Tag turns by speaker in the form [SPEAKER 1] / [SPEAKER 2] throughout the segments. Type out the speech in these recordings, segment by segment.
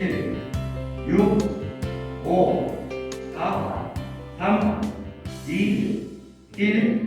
[SPEAKER 1] 7, 6, 5, 4, 3, 2, 1,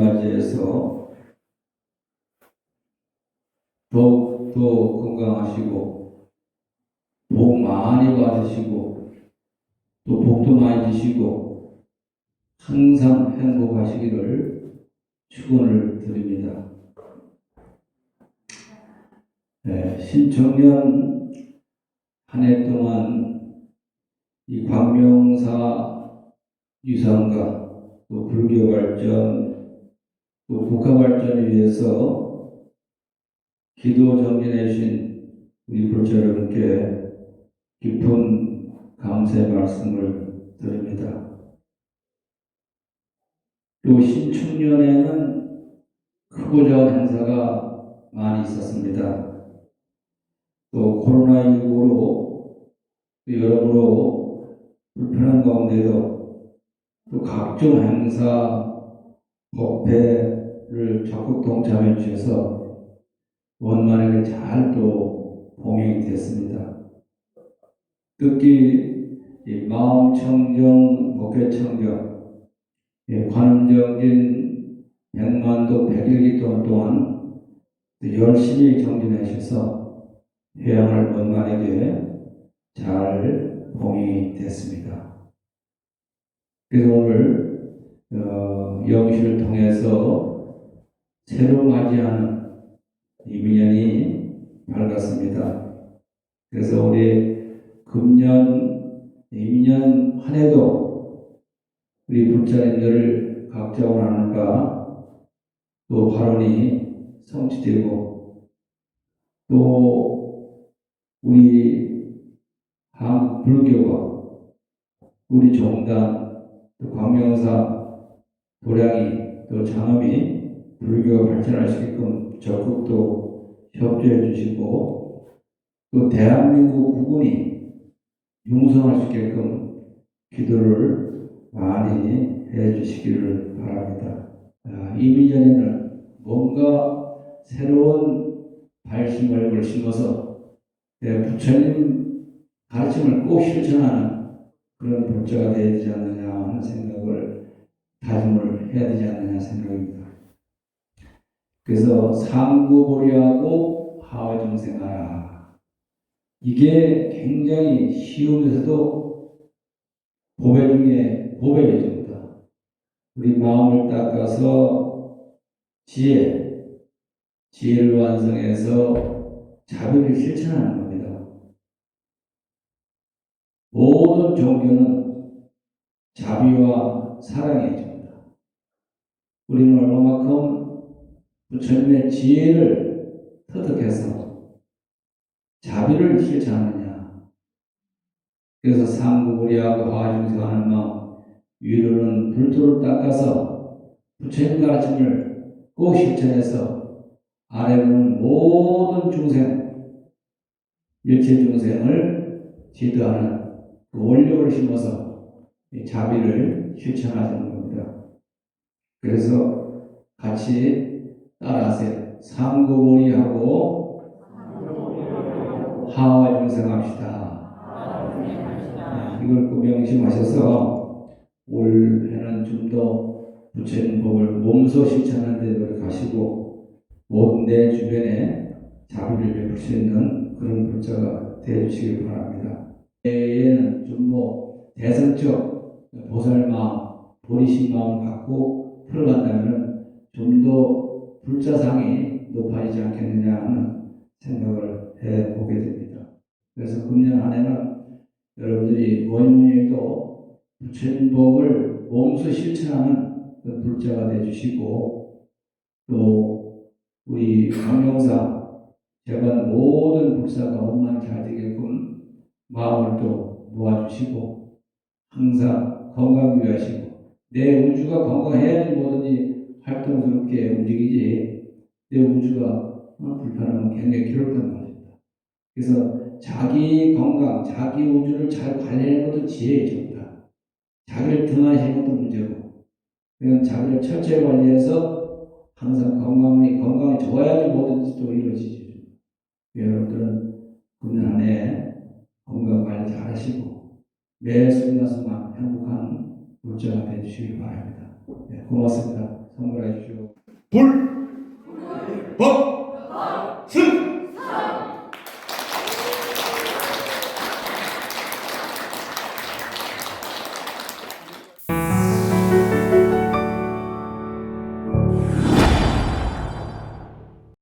[SPEAKER 2] 맞이해서 더욱더 건강하시고 복 많이 받으시고 또 복도 많이 주시고 항상 행복하시기를 축원을 드립니다. 네, 신청년 한 해 동안 이 광명사 유산과 또 불교 발전, 또 국가 발전을 위해서 기도 정진해 주신 우리 불자 여러분께 깊은 감사의 말씀을 드립니다. 또 신축년에는 크고 작은 행사가 많이 있었습니다. 또 코로나19로 여러모로 불편한 가운데도 또 각종 행사, 법회 를 적극 동참해 주셔서 원만하게 잘 또 봉행이 됐습니다. 특히 이 마음 청정, 법회청정, 예, 관음정진 백만도 백일기 동안 동안 또 열심히 정진해 주셔서 회양을 원만하게 잘 봉이 됐습니다. 그래서 오늘 어, 영시를 통해서 새로 맞이하는 이민년이 밝았습니다. 그래서 우리 금년 이민년 한 해도 우리 불자님들 각자 원하는 바또 발언이 성취되고 또 우리 한 불교가 우리 종단 또 광명사 도량이 또 장엄이 불교가 발전할 수 있게끔 적극 또 협조해 주시고 또 대한민국 국군이 융성할 수 있게끔 기도를 많이 해 주시기를 바랍니다. 아, 이민전에는 뭔가 새로운 발심을 심어서 내 부처님 가르침을 꼭 실천하는 그런 되어야 되지 않느냐 하는 생각을 다짐을 해야 되지 않느냐 생각입니다. 그래서 상구보리하고 하와중생하라. 이게 굉장히 쉬우면서도 보배 중에 보배입니다. 우리 마음을 닦아서 지혜, 지혜를 완성해서 자비를 실천하는 겁니다. 모든 종교는 자비와 사랑의 종이다. 우리는 얼마만큼 부처님의 지혜를 터득해서 자비를 실천하느냐. 그래서 상구부리하고 화중생하는 마음, 위로는 불도를 닦아서 부처님 가르침을 꼭 실천해서 아래로는 모든 중생, 일체 중생을 지도하는 그 원력을 심어서 이 자비를 실천하자는 겁니다. 그래서 같이 따라하세요. 상고보리하고 하와 중생합시다. 네, 이걸 꼭 명심하셔서 올해는 좀 더 부처님 법을 몸소 실천하는 데 노력하시고 모든 내 주변에 자비를 베풀 수 있는 그런 불자가 되어주시기 바랍니다. 에는 좀 뭐 대선적 보살 마음, 보리심 마음 갖고 풀어간다면 좀 더 불자상이 높아지지 않겠느냐 하는 생각을 해 보게 됩니다. 그래서 금년 한 해는 여러분들이 뭐니 뭐니 해도 부처님 법을 몸소 실천하는 그 불자가 되주시고 또 우리 강명사 제반 모든 불사가 원만 잘 되게끔 마음을 또 모아주시고 항상 건강 유의하시고 내 우주가 건강해야지 움직 이지 내 우주가 어, 불편하면 굉장히 괴롭단 말입니다. 그래서 자기 건강, 자기 우주를 잘 관리하는 것도 지혜의 좋다. 자기를 등한시는 것도 문제고 그냥 자기를 철저히 관리해서 항상 건강이 건강이 좋아야지 뭐든지 또 이루어지죠. 여러분들은 금년 안에 건강 관리 잘 하시고 매 순간순간 행복한 물자가 되주시기 바랍니다. 네, 고맙습니다. 선물해 주시고
[SPEAKER 3] 불, 법, 습,